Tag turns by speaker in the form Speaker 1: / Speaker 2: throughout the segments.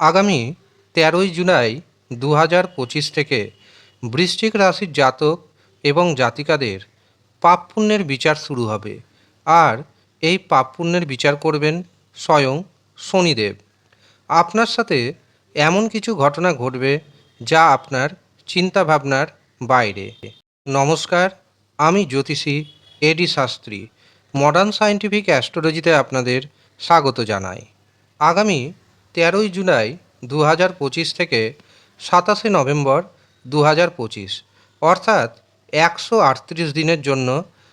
Speaker 1: আগামী তেরোই জুলাই দু হাজার পঁচিশ থেকে বৃশ্চিক রাশির জাতক এবং জাতিকাদের পাপ পুণ্যের বিচার শুরু হবে। আর এই পাপ পুণ্যের বিচার করবেন স্বয়ং শনিদেব। আপনার সাথে এমন কিছু ঘটনা ঘটবে যা আপনার চিন্তাভাবনার বাইরে। নমস্কার, আমি জ্যোতিষী A D Shastri. Modern scientific অ্যাস্ট্রোলজিতে আপনাদের স্বাগত জানাই। আগামী তেরোই জুলাই দু হাজার পঁচিশ থেকে সাতাশে নভেম্বর দু হাজার পঁচিশ, অর্থাৎ একশো আটত্রিশ দিনের জন্য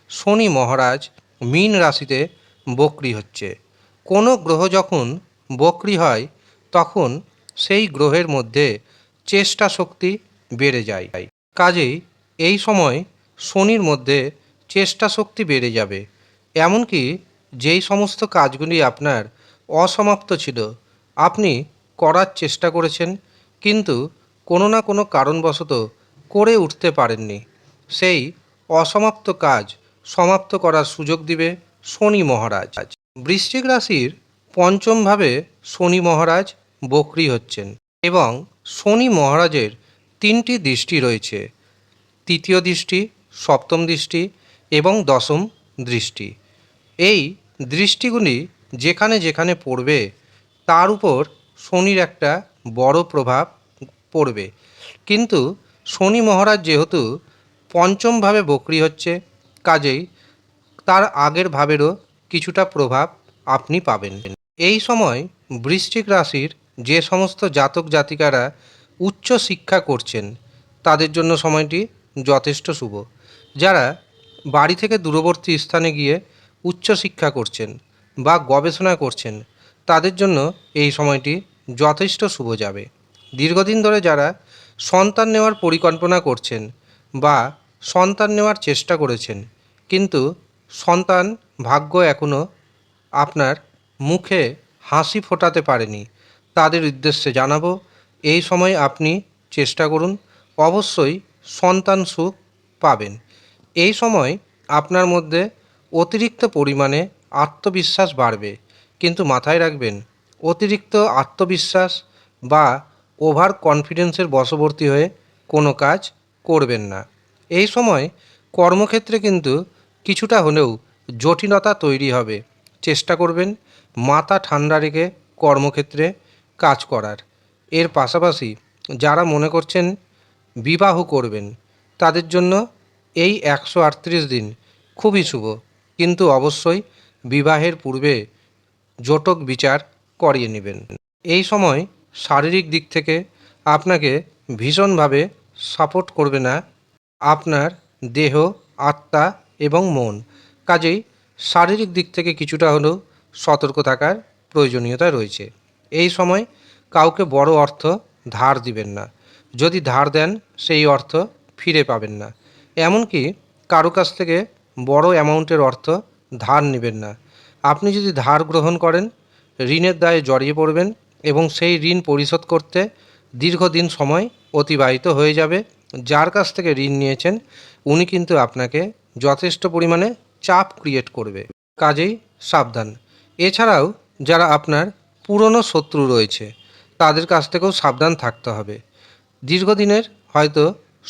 Speaker 1: শনি মহারাজ মীন রাশিতে বক্রি হচ্ছে। কোনো গ্রহ যখন বক্রি হয়, তখন সেই গ্রহের মধ্যে চেষ্টা শক্তি বেড়ে যায়। কাজেই এই সময় শনির মধ্যে চেষ্টা শক্তি বেড়ে যাবে। এমনকি যেই সমস্ত কাজগুলি আপনার অসমাপ্ত ছিল আপনি করার চেষ্টা করেছেন, কিন্তু কোনো না কোনো কারণবশত করে উঠতে পারেননি। সেই অসমাপ্ত কাজ সমাপ্ত করার সুযোগ দিবে শনি মহারাজ। বৃশ্চিক রাশির পঞ্চমভাবে শনি মহারাজ বক্রি হচ্ছেন এবং শনি মহারাজের তিনটি দৃষ্টি রয়েছে। তৃতীয় দৃষ্টি, সপ্তম দৃষ্টি এবং দশম দৃষ্টি। এই দৃষ্টিগুলি যেখানে যেখানে পড়বে তার উপর শনির একটা বড় প্রভাব পড়বে। কিন্তু শনি মহারাজ যেহেতু পঞ্চমভাবে বক্রি হচ্ছে, কাজেই তার আগের ভাবেরও কিছুটা প্রভাব আপনি পাবেন। এই সময় বৃশ্চিক রাশির যে সমস্ত জাতক জাতিকারা উচ্চ শিক্ষা করছেন, তাদের জন্য সময়টি যথেষ্ট শুভ। যারা বাড়ি থেকে দূরবর্তী স্থানে গিয়ে উচ্চ শিক্ষা করছেন বা গবেষণা করছেন তাদের জন্য এই সময়টি যথেষ্ট শুভ যাবে। দীর্ঘদিন ধরে যারা সন্তান নেওয়ার পরিকল্পনা করছেন বা সন্তান নেওয়ার চেষ্টা করেছেন, কিন্তু সন্তান ভাগ্য এখনও আপনার মুখে হাসি ফোটাতে পারেনি, তাদের উদ্দেশ্যে জানাব, এই সময় আপনি চেষ্টা করুন, অবশ্যই সন্তান সুখ পাবেন। এই সময় আপনার মধ্যে অতিরিক্ত পরিমাণে আত্মবিশ্বাস বাড়বে। কিন্তু মাথায় রাখবেন, অতিরিক্ত আত্মবিশ্বাস বা ওভার কনফিডেন্সের বশবর্তী হয়ে কোনো কাজ করবেন না। এই সময় কর্মক্ষেত্রে কিন্তু কিছুটা হলেও জটিলতা তৈরি হবে। চেষ্টা করবেন মাথা ঠান্ডা রেখে কর্মক্ষেত্রে কাজ করার। এর পাশাপাশি যারা মনে করছেন বিবাহ করবেন, তাদের জন্য এই একশো আটত্রিশ দিন খুবই শুভ। কিন্তু অবশ্যই বিবাহের পূর্বে জটক বিচার করিয়ে নেবেন। এই সময় শারীরিক দিক থেকে আপনাকে ভীষণভাবে সাপোর্ট করবে না আপনার দেহ, আত্মা এবং মন। কাজেই শারীরিক দিক থেকে কিছুটা হলেও সতর্ক থাকার প্রয়োজনীয়তা রয়েছে। এই সময় কাউকে বড় অর্থ ধার দিবেন না। যদি ধার দেন, সেই অর্থ ফিরে পাবেন না। এমনকি কারও কাছ থেকে বড় অ্যামাউন্টের অর্থ ধার নেবেন না। আপনি যদি ধার গ্রহণ করেন, ঋণের দায়ে জড়িয়ে পড়বেন এবং সেই ঋণ পরিশোধ করতে দীর্ঘদিন সময় অতিবাহিত হয়ে যাবে। যার কাছ থেকে ঋণ নিয়েছেন, উনি কিন্তু আপনাকে যথেষ্ট পরিমাণে চাপ ক্রিয়েট করবে। কাজেই সাবধান। এছাড়াও যারা আপনার পুরনো শত্রু রয়েছে, তাদের কাছ থেকেও সাবধান থাকতে হবে। দীর্ঘদিনের হয়তো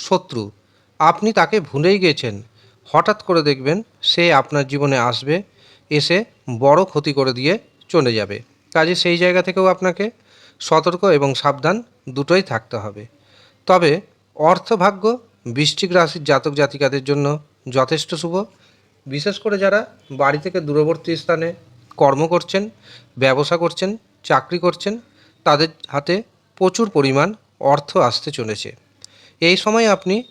Speaker 1: শত্রু। আপনি তাকে ভুলেই গেছেন। হঠাৎ করে দেখবেন সে আপনার জীবনে আসবে এসে বড় ক্ষতি করে দিয়ে চলে যাবে। কাজে সেই জায়গা থেকেও আপনাকে সতর্ক এবং সাবধান দুটোই থাকতে হবে। তবে অর্থভাগ্য বৃশ্চিক রাশির জাতক জাতিকাদের জন্য যথেষ্ট শুভ। বিশেষ করে যারা বাড়ি থেকে দূরবর্তী স্থানে কর্ম করছেন, ব্যবসা করছেন, চাকরি করছেন, তাদের হাতে প্রচুর পরিমাণ অর্থ আসতে চলেছে। এই সময় আপনি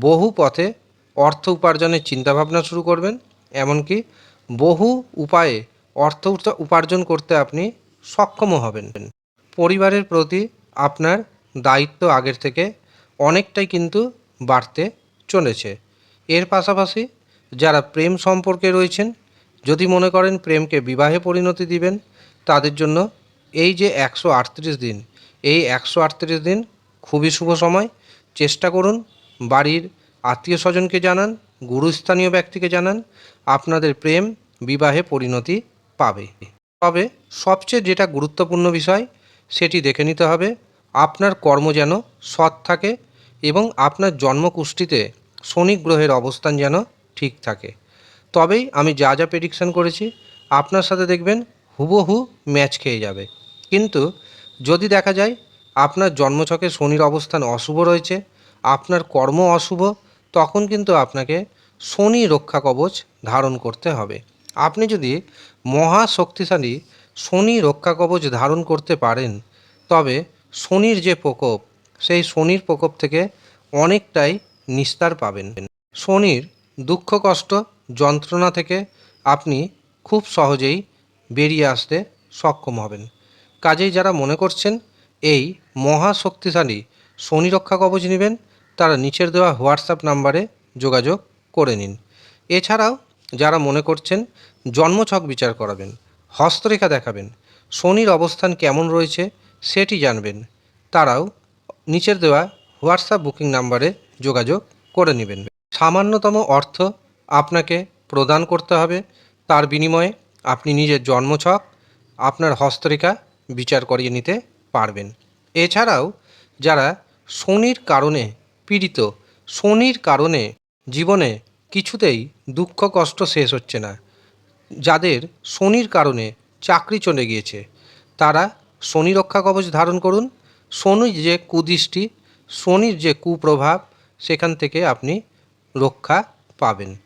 Speaker 1: বহু পথে অর্থ উপার্জনের চিন্তাভাবনা শুরু করবেন, এমনকি বহু উপায়ে অর্থ উপার্জন করতে আপনি সক্ষমও হবেন। পরিবারের প্রতি আপনার দায়িত্ব আগের থেকে অনেকটাই কিন্তু বাড়তে চলেছে। এর পাশাপাশি যারা প্রেম সম্পর্কে রয়েছেন, যদি মনে করেন প্রেমকে বিবাহে পরিণতি দিবেন, তাদের জন্য এই যে একশো আটত্রিশ দিন, এই একশো আটত্রিশ দিন খুবই শুভ সময়। চেষ্টা করুন বাড়ির আত্মীয় স্বজনকে জানান গুরুস্থানীয় ব্যক্তিকে জানান, আপনাদের প্রেম বিবাহে পরিণতি পাবে। তবে সবচেয়ে যেটা গুরুত্বপূর্ণ বিষয়, সেটি দেখে নিতে হবে, আপনার কর্ম যেন সৎ থাকে এবং আপনার জন্মকুষ্ঠিতে শনি গ্রহের অবস্থান যেন ঠিক থাকে। তবেই আমি যা যা প্রেডিকশান করেছি, আপনার সাথে দেখবেন হুবহু ম্যাচ খেয়ে যাবে। কিন্তু যদি দেখা যায়, আপনার জন্মছকে শনির অবস্থান অশুভ রয়েছে, আপনার কর্ম অশুভ তখন কিন্তু আপনাকে শনি রক্ষা কবচ ধারণ করতে হবে। আপনি যদি মহা শক্তিশালী শনি রক্ষা কবচ ধারণ করতে পারেন, তবে শনির যে প্রকোপ, সেই শনির প্রকোপ থেকে অনেকটাই নিস্তার পাবেন। শনির দুঃখ, কষ্ট, যন্ত্রণা থেকে আপনি খুব সহজেই বেরিয়ে আসতে সক্ষম হবেন। কাজেই যারা মনে করছেন, এই মহাশক্তিশালী শনি রক্ষা কবচ নেবেন তারা নিচের দেওয়া হোয়াটসঅ্যাপ নাম্বারে যোগাযোগ করে নিন। এছাড়াও যারা মনে করছেন জন্মছক বিচার করাবেন, হস্তরেখা দেখাবেন, শনির অবস্থান কেমন রয়েছে সেটি জানবেন, তারাও নিচের দেওয়া হোয়াটসঅ্যাপ বুকিং নাম্বারে যোগাযোগ করে নেবেন। সামান্যতম অর্থ আপনাকে প্রদান করতে হবে, তার বিনিময়ে আপনি নিজের জন্মছক, আপনার হস্তরেখা বিচার করিয়ে নিতে পারবেন। এছাড়াও যারা শনির কারণে পীড়িত শনির কারণে জীবনে কিছুতেই দুঃখ কষ্ট শেষ হচ্ছে না। যাদের শনির কারণে চাকরি চলে গিয়েছে, তারা শনি রক্ষা কবচ ধারণ করুন। শনির যে কুদৃষ্টি, শনির যে কুপ্রভাব, সেখান থেকে আপনি রক্ষা পাবেন।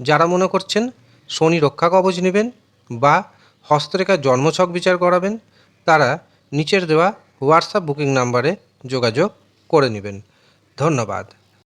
Speaker 1: যারা মনে করছেন শনি রক্ষা কবচ নেবেন বা হস্তরেখার জন্মছক বিচার করাবেন, তারা নিচের দেওয়া হোয়াটসঅ্যাপ বুকিং নাম্বারে যোগাযোগ করে নেবেন। ধন্যবাদ।